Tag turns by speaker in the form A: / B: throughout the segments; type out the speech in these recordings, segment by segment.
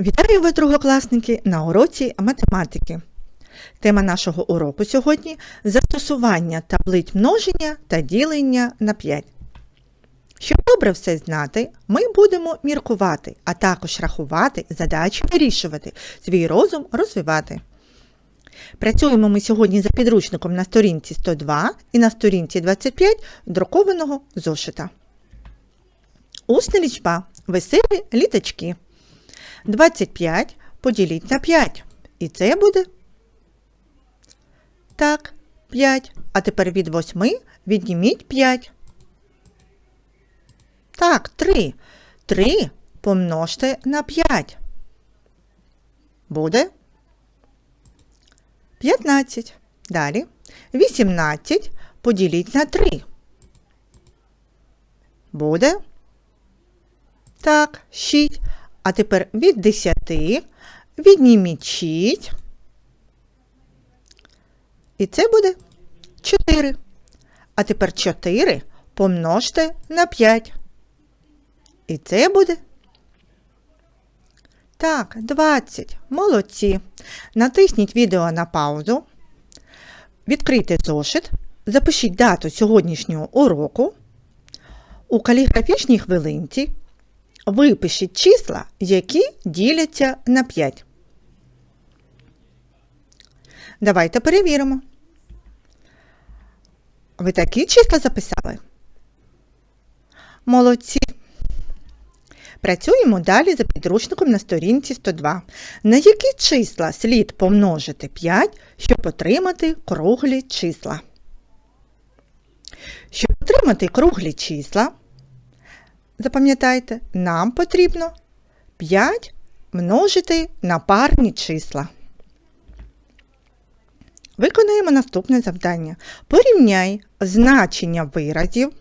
A: Вітаю вас, другокласники, на уроці математики. Тема нашого уроку сьогодні застосування таблиць множення та ділення на 5. Щоб добре все знати, ми будемо міркувати, а також рахувати, задачі вирішувати, свій розум розвивати. Працюємо ми сьогодні за підручником на сторінці 102 і на сторінці 25 друкованого зошита. Усна лічба. Веселі літачки. 25 поділіть на 5. І це буде. Так, 5. А тепер від 8 відніміть 5. Так, 3. 3 помножте на 5. Буде 15. Далі. 18 поділіть на 3. Буде. Так, 6. А тепер від 10 відніміть 6. І це буде 4. А тепер 4 помножте на 5. І це буде. Так, 20. Молодці. Натисніть відео на паузу. Відкрийте зошит. Запишіть дату сьогоднішнього уроку. У каліграфічній хвилинці випишіть числа, які діляться на 5. Давайте перевіримо. Ви такі числа записали? Молодці. Працюємо далі за підручником на сторінці 102. На які числа слід помножити 5, щоб отримати круглі числа? Щоб отримати круглі числа, запам'ятайте, нам потрібно 5 множити на парні числа. Виконуємо наступне завдання. Порівняй значення виразів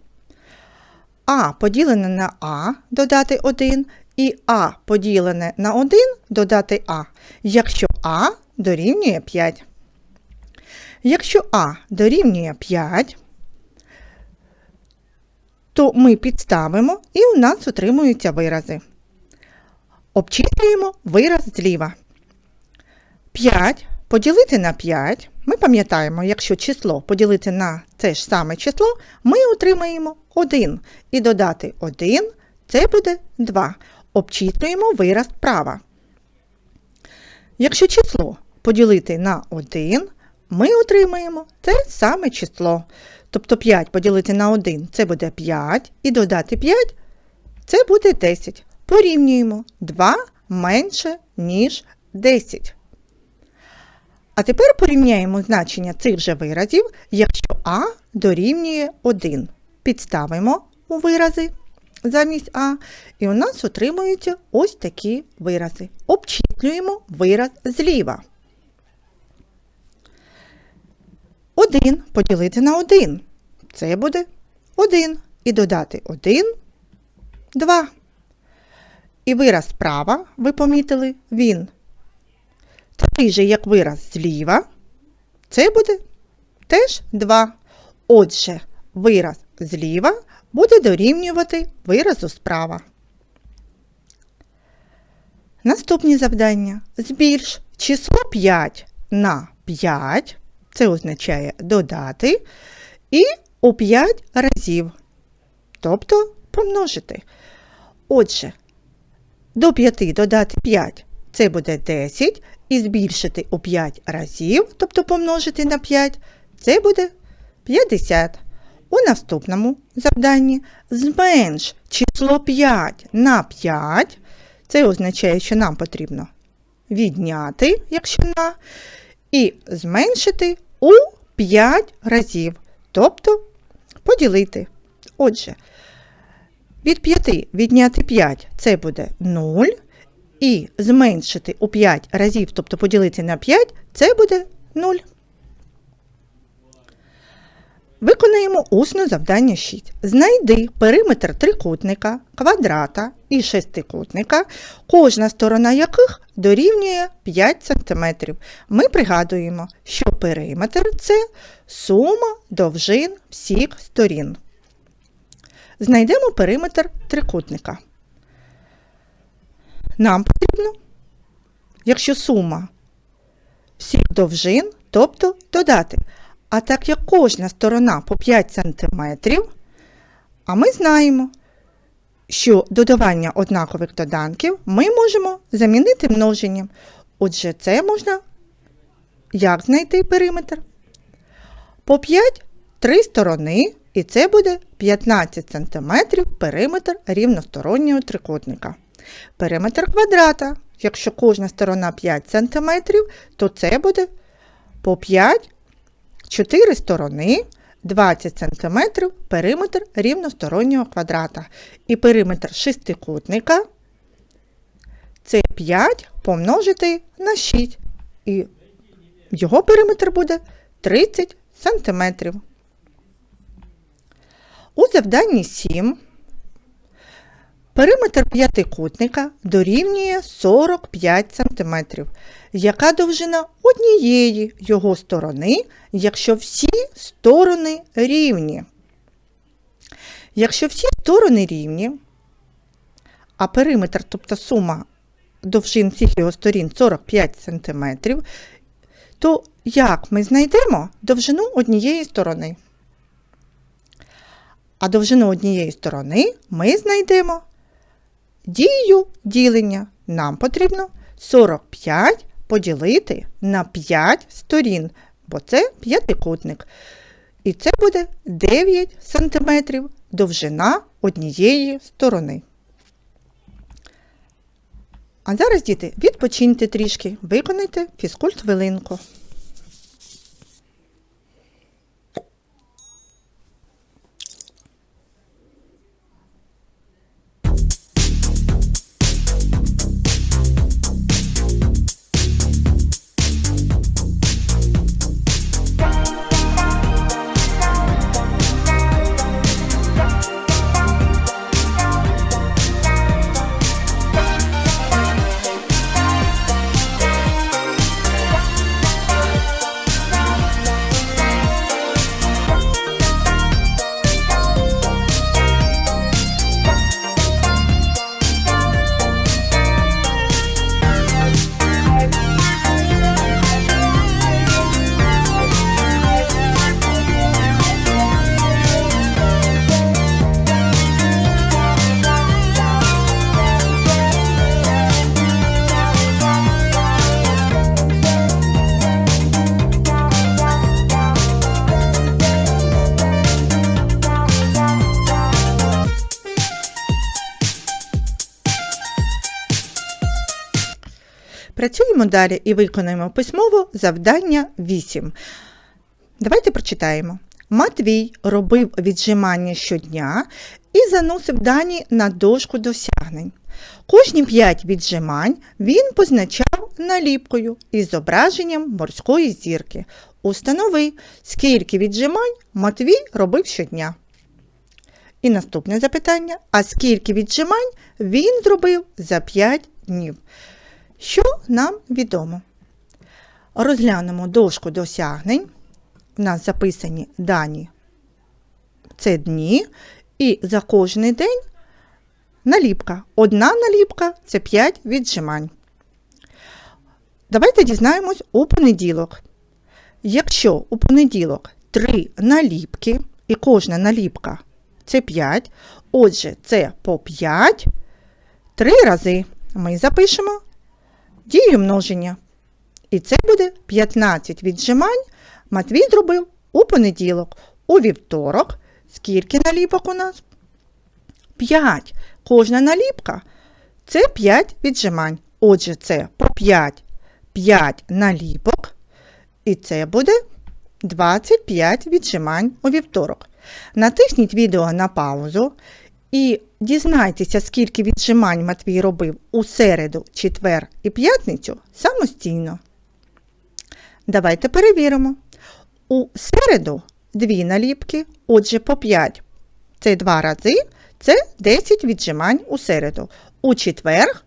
A: А поділене на А додати 1 і А поділене на 1 додати А, якщо А дорівнює 5. Якщо А дорівнює 5, то ми підставимо і у нас отримуються вирази. Обчислюємо вираз зліва. 5 поділити на 5. Ми пам'ятаємо, якщо число поділити на це ж саме число, ми отримаємо 1. І додати 1 це буде 2. Обчислюємо вираз права. Якщо число поділити на 1, ми отримаємо те саме число. Тобто 5 поділити на 1 це буде 5, і додати 5 це буде 10. Порівнюємо 2 менше, ніж 10. А тепер порівняємо значення цих же виразів, якщо А дорівнює 1. Підставимо у вирази замість А, і у нас отримуються ось такі вирази. Обчислюємо вираз зліва. 1 поділити на 1. Це буде 1. І додати 1 2. І вираз справа, ви помітили, він такий же, як вираз зліва. Це буде теж 2. Отже, вираз зліва буде дорівнювати виразу справа. Наступні завдання. Збільш число 5 на 5. Це означає додати. І у 5 разів. Тобто помножити. Отже, до 5 додати 5 це буде 10. І збільшити у 5 разів, тобто помножити на 5, це буде 50. У наступному завданні зменш число 5 на 5. Це означає, що нам потрібно відняти, якщо на, і зменшити у 5 разів, тобто поділити. Отже, від 5 відняти 5 це буде 0. І зменшити у 5 разів, тобто поділити на 5, це буде 0. Виконаємо усне завдання 6. Знайди периметр трикутника, квадрата і шестикутника, кожна сторона яких дорівнює 5 см. Ми пригадуємо, що периметр це сума довжин всіх сторін. Знайдемо периметр трикутника. Нам потрібно якщо сума всіх довжин, тобто додати. А так як кожна сторона по 5 см, а ми знаємо, що додавання однакових доданків ми можемо замінити множенням. Отже, це можна як знайти периметр? По 5 три сторони, і це буде 15 см периметр рівностороннього трикутника. Периметр квадрата. Якщо кожна сторона 5 см, то це буде по 5 4 сторони 20 см периметр рівностороннього квадрата. І периметр шестикутника це 5 помножити на 6. І його периметр буде 30 см. У завданні 7 периметр п'ятикутника дорівнює 45 см. Яка довжина однієї його сторони, якщо всі сторони рівні? Якщо всі сторони рівні, а периметр, тобто сума довжин всіх його сторін 45 см, то як ми знайдемо довжину однієї сторони? А довжину однієї сторони ми знайдемо дією ділення. Нам потрібно 45 поділити на 5 сторін, бо це п'ятикутник. І це буде 9 см довжина однієї сторони. А зараз, діти, відпочиньте трішки, виконайте фізкульт хвилинку. Працюємо далі і виконуємо письмово завдання 8. Давайте прочитаємо. Матвій робив віджимання щодня і заносив дані на дошку досягнень. Кожні 5 віджимань він позначав наліпкою із зображенням морської зірки. Установи, скільки віджимань Матвій робив щодня. І наступне запитання: а скільки віджимань він зробив за 5 днів? Що нам відомо? Розглянемо дошку досягнень. У нас записані дані це дні, і за кожний день наліпка. Одна наліпка це 5 віджимань. Давайте дізнаємось у понеділок. Якщо у понеділок 3 наліпки, і кожна наліпка це 5, отже, це по 5, 3 рази ми запишемо дію множення. І це буде 15 віджимань Матвій зробив у понеділок. У вівторок. Скільки наліпок у нас? 5. Кожна наліпка це 5 віджимань. Отже, це по 5 5 наліпок. І це буде 25 віджимань у вівторок. Натисніть відео на паузу і дізнайтеся, скільки віджимань Матвій робив у середу, четвер і п'ятницю самостійно. Давайте перевіримо. У середу дві наліпки, отже, по 5. Це два рази, це 10 віджимань у середу. У четвер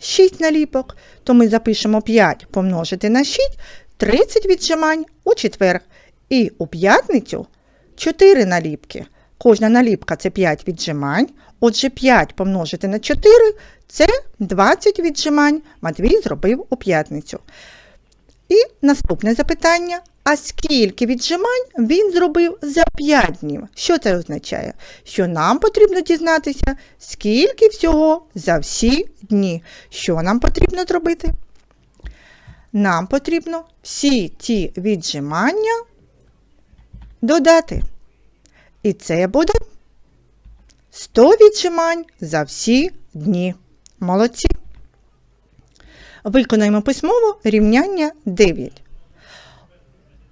A: 6 наліпок, то ми запишемо 5 помножити на 6, 30 віджимань у четвер. І у п'ятницю 4 наліпки. Кожна наліпка це 5 віджимань. Отже, 5 помножити на 4 це 20 віджимань Матвій зробив у п'ятницю. І наступне запитання. А скільки віджимань він зробив за 5 днів? Що це означає? Що нам потрібно дізнатися, скільки всього за всі дні. Що нам потрібно зробити? Нам потрібно всі ті віджимання додати. І це буде 100 віджимань за всі дні. Молодці. Виконаємо письмово рівняння 9.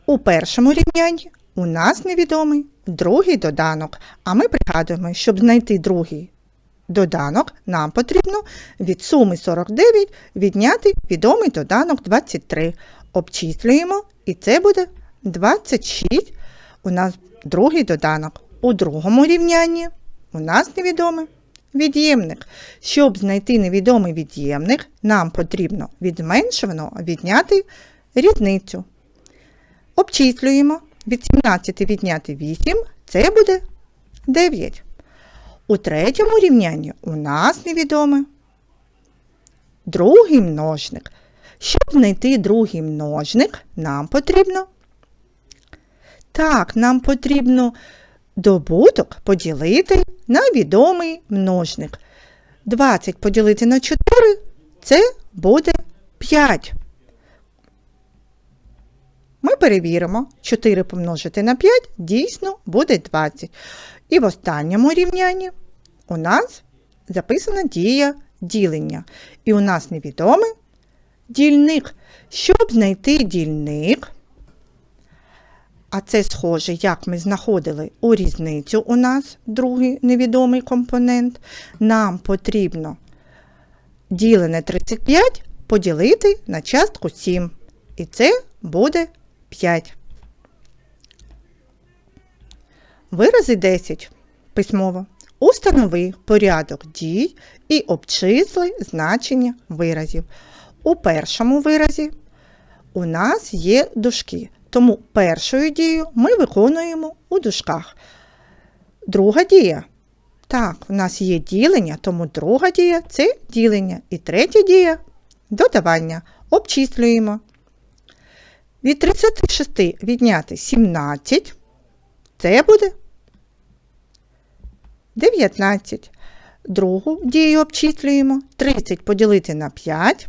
A: У першому рівнянні у нас невідомий другий доданок, а ми пригадуємо, щоб знайти другий доданок, нам потрібно від суми 49 відняти відомий доданок 23. Обчислюємо, і це буде 26. У нас другий доданок. У другому рівнянні у нас невідомий від'ємник. Щоб знайти невідомий від'ємник, нам потрібно від зменшуваного відняти різницю. Обчислюємо. Від 17 відняти 8 це буде 9. У третьому рівнянні у нас невідомий другий множник. Щоб знайти другий множник, нам потрібно. Так, нам потрібно добуток поділити на відомий множник. 20 поділити на 4 це буде 5. Ми перевіримо, 4 помножити на 5 дійсно буде 20. І в останньому рівнянні у нас записана дія ділення. І у нас невідомий дільник. Щоб знайти дільник, а це схоже, як ми знаходили у різницю у нас другий невідомий компонент, нам потрібно ділене 35 поділити на частку 7. І це буде 5. Вирази 10 письмово. Установи порядок дій і обчисли значення виразів. У першому виразі у нас є дужки, тому першою дією ми виконуємо у дужках. Друга дія. Так, у нас є ділення, тому друга дія це ділення. І третя дія додавання. Обчислюємо. Від 36 відняти 17, це буде 19. Другу дію обчислюємо. 30 поділити на 5.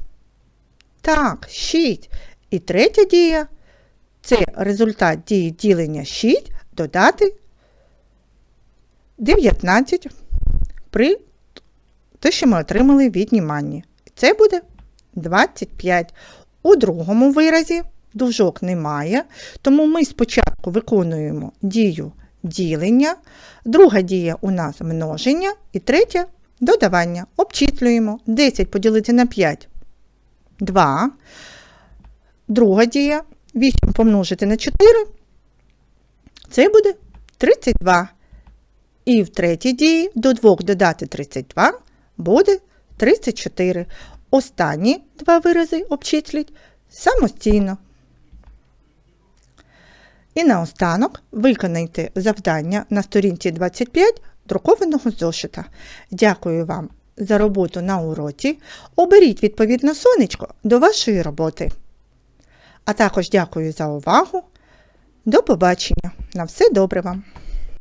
A: Так, 6. І третя дія це результат дії ділення 6 додати 19 при те, що ми отримали відніманні. Це буде 25. У другому виразі дужок немає, тому ми спочатку виконуємо дію ділення, друга дія у нас множення і третя додавання. Обчислюємо 10 поділити на 5 2. Друга дія 8 помножити на 4. Це буде 32. І в третій дії до 2 додати 32 буде 34. Останні два вирази обчисліть самостійно. І наостанок виконайте завдання на сторінці 25 друкованого зошита. Дякую вам за роботу на уроці. Оберіть відповідно сонечко до вашої роботи. А також дякую за увагу. До побачення. На все добре вам!